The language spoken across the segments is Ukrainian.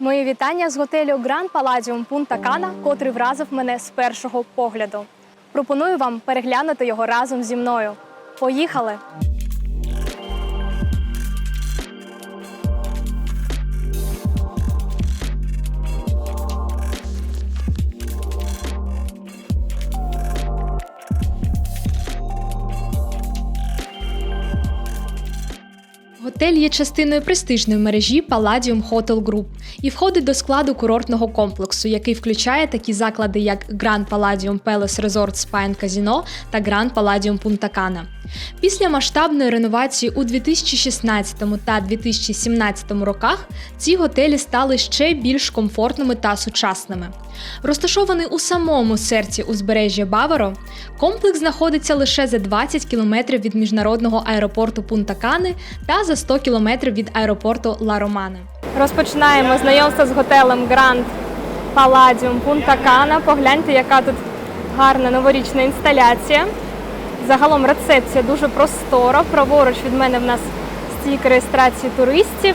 Мої вітання з готелю Гран Паладіум Пунта Кана, котрий вразив мене з першого погляду. Пропоную вам переглянути його разом зі мною. Поїхали! Готель є частиною престижної мережі Palladium Hotel Group і входить до складу курортного комплексу, який включає такі заклади, як Grand Palladium Palace Resort Spa and Casino та Grand Palladium Punta Cana. Після масштабної реновації у 2016 та 2017 роках ці готелі стали ще більш комфортними та сучасними. Розташований у самому серці узбережжя Баваро, комплекс знаходиться лише за 20 кілометрів від міжнародного аеропорту Пунта-Кани та за 100 кілометрів від аеропорту Ла Романе. Розпочинаємо знайомство з готелем Palladium Punta Cana. Погляньте, яка тут гарна новорічна інсталяція. Загалом рецепція дуже простора. Праворуч від мене в нас стійка реєстрації туристів.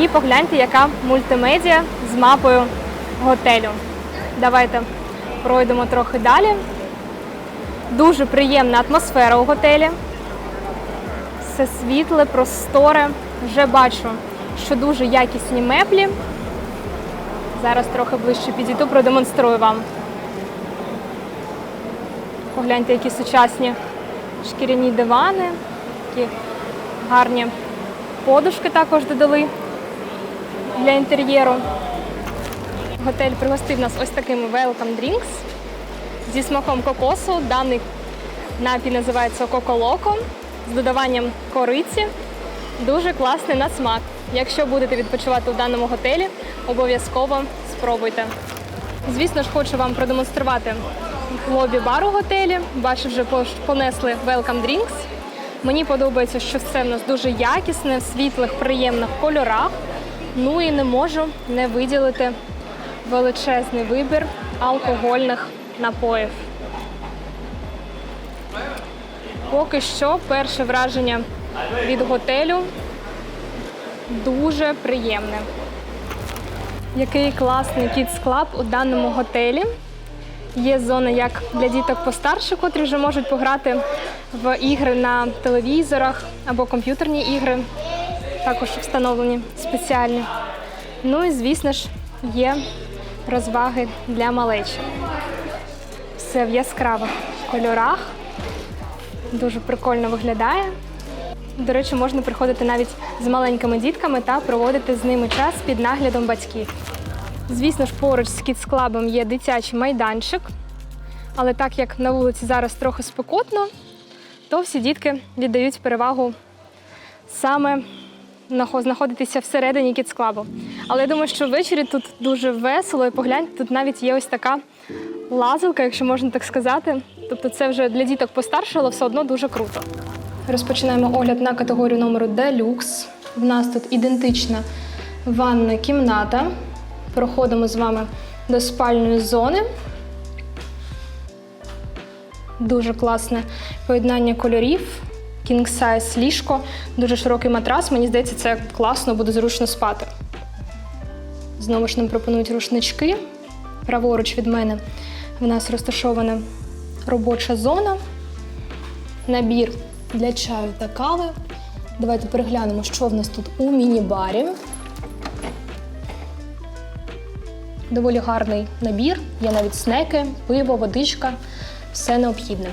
І погляньте, яка мультимедіа з мапою готелю. Давайте пройдемо трохи далі. Дуже приємна атмосфера у готелі. Все світле, просторе. Вже бачу, що дуже якісні меблі. Зараз трохи ближче підійду, продемонструю вам. Погляньте, які сучасні шкіряні дивани, такі гарні подушки також додали для інтер'єру. Готель пригостив нас ось такими welcome drinks зі смаком кокосу. Даний напій називається Коко-Локо з додаванням кориці. Дуже класний на смак. Якщо будете відпочивати у даному готелі, обов'язково спробуйте. Звісно ж, хочу вам продемонструвати лобі бар у готелі. Бачу, вже понесли welcome drinks. Мені подобається, що все в нас дуже якісне, в світлих, приємних кольорах. Ну і не можу не виділити величезний вибір алкогольних напоїв. Поки що перше враження від готелю дуже приємне. Який класний Club у даному готелі. Є зона як для діток постарше, котрі вже можуть пограти в ігри на телевізорах або комп'ютерні ігри, також встановлені спеціальні. Ну і звісно ж є розваги для малечі. Все в яскравих кольорах. Дуже прикольно виглядає. До речі, можна приходити навіть з маленькими дітками та проводити з ними час під наглядом батьків. Звісно ж, поруч з Club є дитячий майданчик, але так як на вулиці зараз трохи спекотно, то всі дітки віддають перевагу саме знаходитися всередині Club. Але я думаю, що ввечері тут дуже весело і погляньте, тут навіть є ось така лазилка, якщо можна так сказати. Тобто це вже для діток постарше, але все одно дуже круто. Розпочинаємо огляд на категорію номеру Deluxe. В нас тут ідентична ванна кімната. Проходимо з вами до спальної зони. Дуже класне поєднання кольорів. King size ліжко, дуже широкий матрас. Мені здається, це класно, буде зручно спати. Знову ж нам пропонують рушнички. Праворуч від мене в нас розташована робоча зона, набір для чаю та кави. Давайте переглянемо, що в нас тут у міні-барі. Доволі гарний набір. Є навіть снеки, пиво, водичка, все необхідне.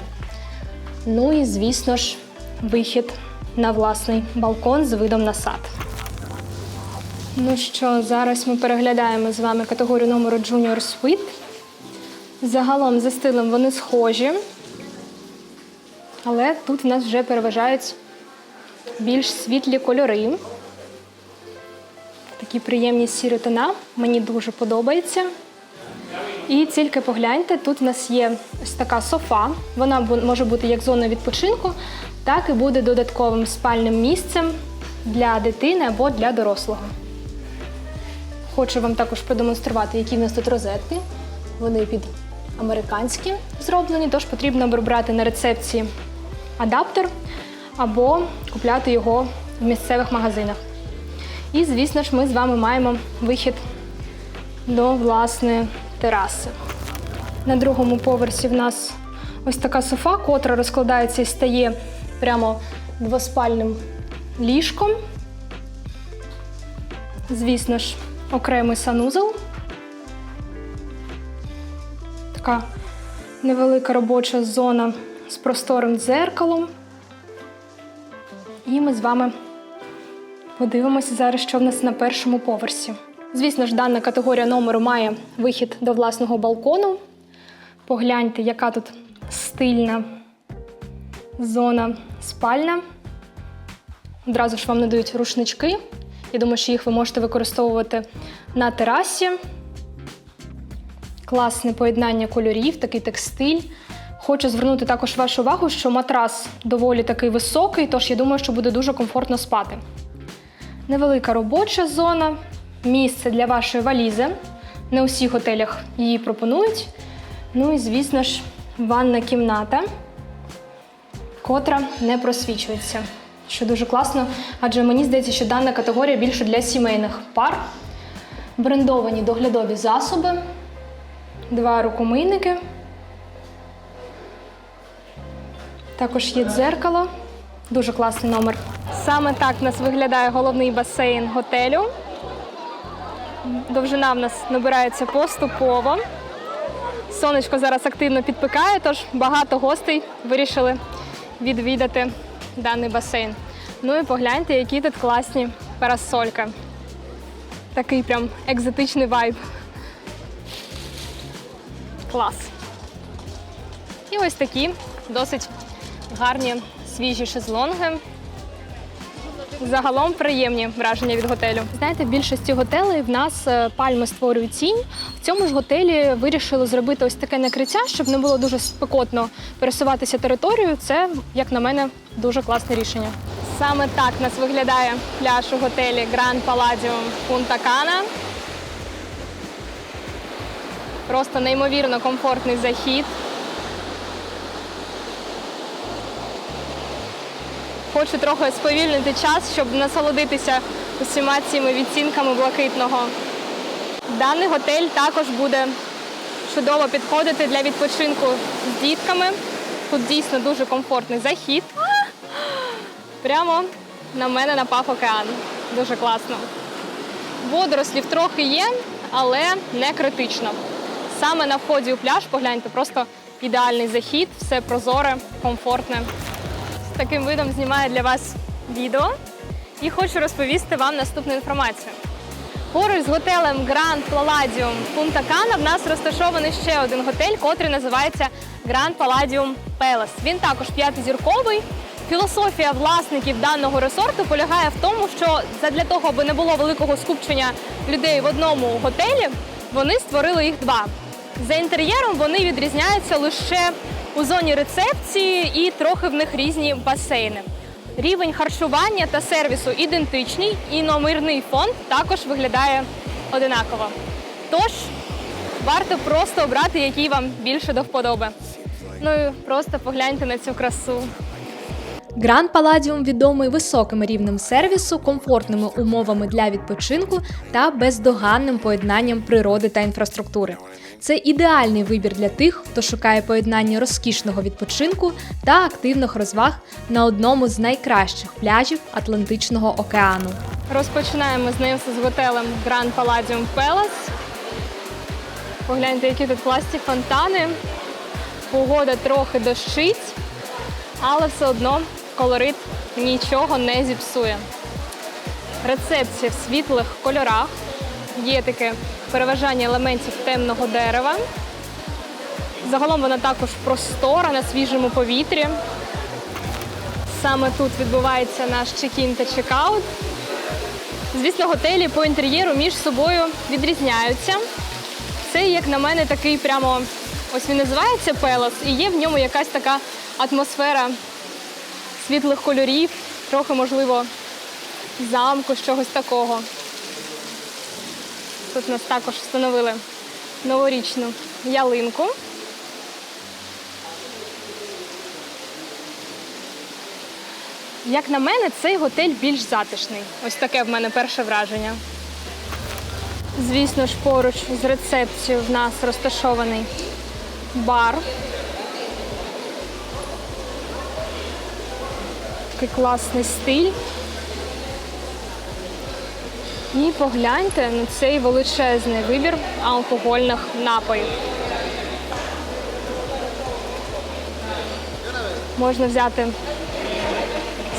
Ну і, звісно ж, вихід на власний балкон з видом на сад. Ну що, зараз ми переглядаємо з вами категорію номеру Junior Suite. Загалом за стилем вони схожі, але тут в нас вже переважають більш світлі кольори. Такі приємні сірі тона. Мені дуже подобається. І тільки погляньте, тут в нас є ось така софа. Вона може бути як зона відпочинку, так і буде додатковим спальним місцем для дитини або для дорослого. Хочу вам також продемонструвати, які в нас тут розетки. Вони під американські зроблені, тож потрібно брати на рецепції адаптер або купляти його в місцевих магазинах. І, звісно ж, ми з вами маємо вихід до власної тераси. На другому поверсі в нас ось така софа, котра розкладається і стає прямо двоспальним ліжком. Звісно ж, окремий санузел. Така невелика робоча зона з просторим дзеркалом. І ми з вами подивимося зараз, що в нас на першому поверсі. Звісно ж, дана категорія номеру має вихід до власного балкону. Погляньте, яка тут стильна зона спальня. Одразу ж вам надають рушнички. Я думаю, що їх ви можете використовувати на терасі. Класне поєднання кольорів, такий текстиль. Хочу звернути також вашу увагу, що матрас доволі такий високий, тож я думаю, що буде дуже комфортно спати. Невелика робоча зона, місце для вашої валізи. Не у всіх готелях її пропонують. Ну і, звісно ж, ванна кімната, котра не просвічується. Що дуже класно, адже мені здається, що дана категорія більше для сімейних пар. Брендовані доглядові засоби, два рукомийники. Також є дзеркало. Дуже класний номер. Саме так в нас виглядає головний басейн готелю. Довжина в нас набирається поступово. Сонечко зараз активно підпікає, тож багато гостей вирішили відвідати даний басейн. Ну і погляньте, які тут класні парасольки. Такий прям екзотичний вайб. Клас. І ось такі досить гарні свіжі шезлонги. Загалом приємні враження від готелю. Знаєте, в більшості готелей в нас е, пальми створюють тінь. В цьому ж готелі вирішили зробити ось таке накриття, щоб не було дуже спекотно пересуватися територією. Це, як на мене, дуже класне рішення. Саме так нас виглядає пляж у готелі Palladium Punta Cana. Просто неймовірно комфортний захід. Хочу трохи сповільнити час, щоб насолодитися усіма цими відцінками блакитного. Даний готель також буде чудово підходити для відпочинку з дітками. Тут дійсно дуже комфортний захід. Прямо на мене напав океан. Дуже класно. Водорослів трохи є, але не критично. Саме на вході у пляж погляньте, просто ідеальний захід, все прозоре, комфортне. Таким видом знімаю для вас відео і хочу розповісти вам наступну інформацію. Поруч з готелем Grand Palladium Punta Cana в нас розташований ще один готель, котрий називається Grand Palladium Palace. Він також п'ятизірковий. Філософія власників даного ресорту полягає в тому, що для того, аби не було великого скупчення людей в одному готелі, вони створили їх два. За інтер'єром вони відрізняються лише у зоні рецепції і трохи в них різні басейни. Рівень харчування та сервісу ідентичний, і номерний фонд також виглядає одинаково. Тож варто просто обрати, який вам більше до вподоби. Ну і просто погляньте на цю красу. Гранд Паладіум відомий високим рівнем сервісу, комфортними умовами для відпочинку та бездоганним поєднанням природи та інфраструктури. Це ідеальний вибір для тих, хто шукає поєднання розкішного відпочинку та активних розваг на одному з найкращих пляжів Атлантичного океану. Розпочинаємо знайомство з готелем Grand Palladium Palace. Погляньте, які тут класні фонтани. Погода трохи дощить, але все одно колорит нічого не зіпсує. Рецепція в світлих кольорах. Є таке переважання елементів темного дерева. Загалом вона також простора на свіжому повітрі. Саме тут відбувається наш чекін та чекаут. Звісно, готелі по інтер'єру між собою відрізняються. Це, як на мене, такий прямо ось він називається Пелос, і є в ньому якась така атмосфера світлих кольорів, трохи, можливо, замку, чогось такого. Тут нас також встановили новорічну ялинку. Як на мене, цей готель більш затишний. Ось таке в мене перше враження. Звісно ж, поруч з рецепцією в нас розташований бар. Такий класний стиль. І погляньте на цей величезний вибір алкогольних напоїв. Можна взяти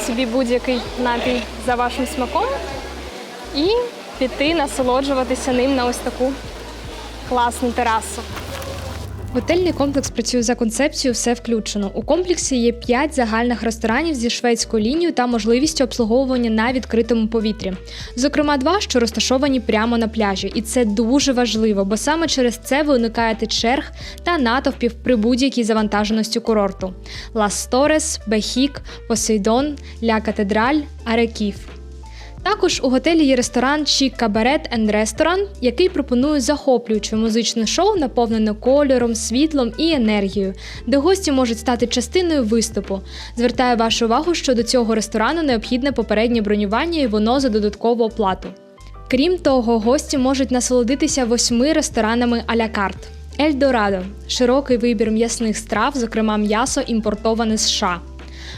собі будь-який напій за вашим смаком і піти насолоджуватися ним на ось таку класну терасу. Готельний комплекс працює за концепцією все включено. У комплексі є 5 загальних ресторанів зі шведською лінією та можливістю обслуговування на відкритому повітрі. Зокрема, два, що розташовані прямо на пляжі, і це дуже важливо, бо саме через це ви уникаєте черг та натовпів при будь-якій завантаженості курорту: Лас Торес, Бехік, Посейдон, Ля Катедраль, Арекіф. Також у готелі є ресторан Чік Кабарет енд Ресторан, який пропонує захоплююче музичне шоу, наповнене кольором, світлом і енергією, де гості можуть стати частиною виступу. Звертаю вашу увагу, що до цього ресторану необхідне попереднє бронювання і воно за додаткову оплату. Крім того, гості можуть насолодитися восьми ресторанами а-ля карт. Ельдорадо широкий вибір м'ясних страв, зокрема м'ясо імпортоване з США.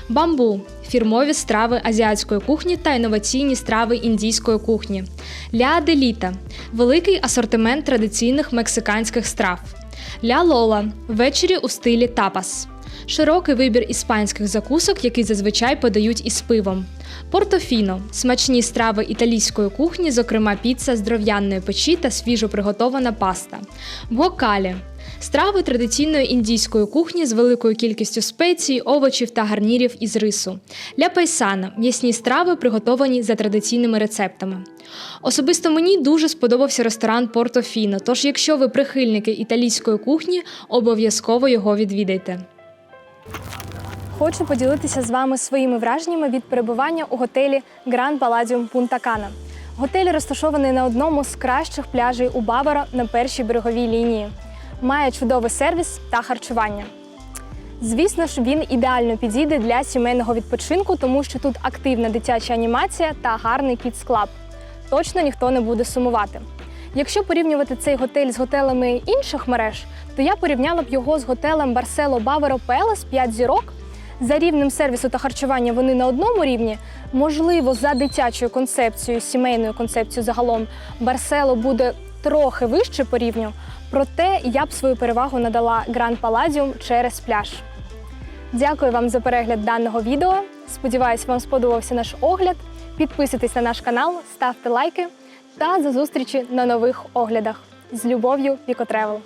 Бамбу фірмові страви азіатської кухні та інноваційні страви індійської кухні. Ля Деліта великий асортимент традиційних мексиканських страв. Ля Лола ввечері у стилі тапас. Широкий вибір іспанських закусок, які зазвичай подають із пивом. Портофіно смачні страви італійської кухні, зокрема піца з дров'яної печі та свіжо приготована паста. Гокалі страви традиційної індійської кухні з великою кількістю спецій, овочів та гарнірів із рису. Ля пайсана м'ясні страви, приготовані за традиційними рецептами. Особисто мені дуже сподобався ресторан Портофіно, тож якщо ви прихильники італійської кухні, обов'язково його відвідайте. Хочу поділитися з вами своїми враженнями від перебування у готелі Palladium Punta Cana. Готель розташований на одному з кращих пляжей у Бавара на першій береговій лінії. Має чудовий сервіс та харчування. Звісно ж, він ідеально підійде для сімейного відпочинку, тому що тут активна дитяча анімація та гарний Kids Club. Точно ніхто не буде сумувати. Якщо порівнювати цей готель з готелями інших мереж, то я порівняла б його з готелем Барсело Баверо Пелес 5 зірок. За рівнем сервісу та харчування вони на одному рівні. Можливо, за дитячою концепцією, сімейною концепцією загалом Барсело буде трохи вище по рівню. Проте я б свою перевагу надала Гранд Паладіум через пляж. Дякую вам за перегляд даного відео. Сподіваюсь, вам сподобався наш огляд. Підписуйтесь на наш канал, ставте лайки та за зустрічі на нових оглядах. З любов'ю, Піко Тревел!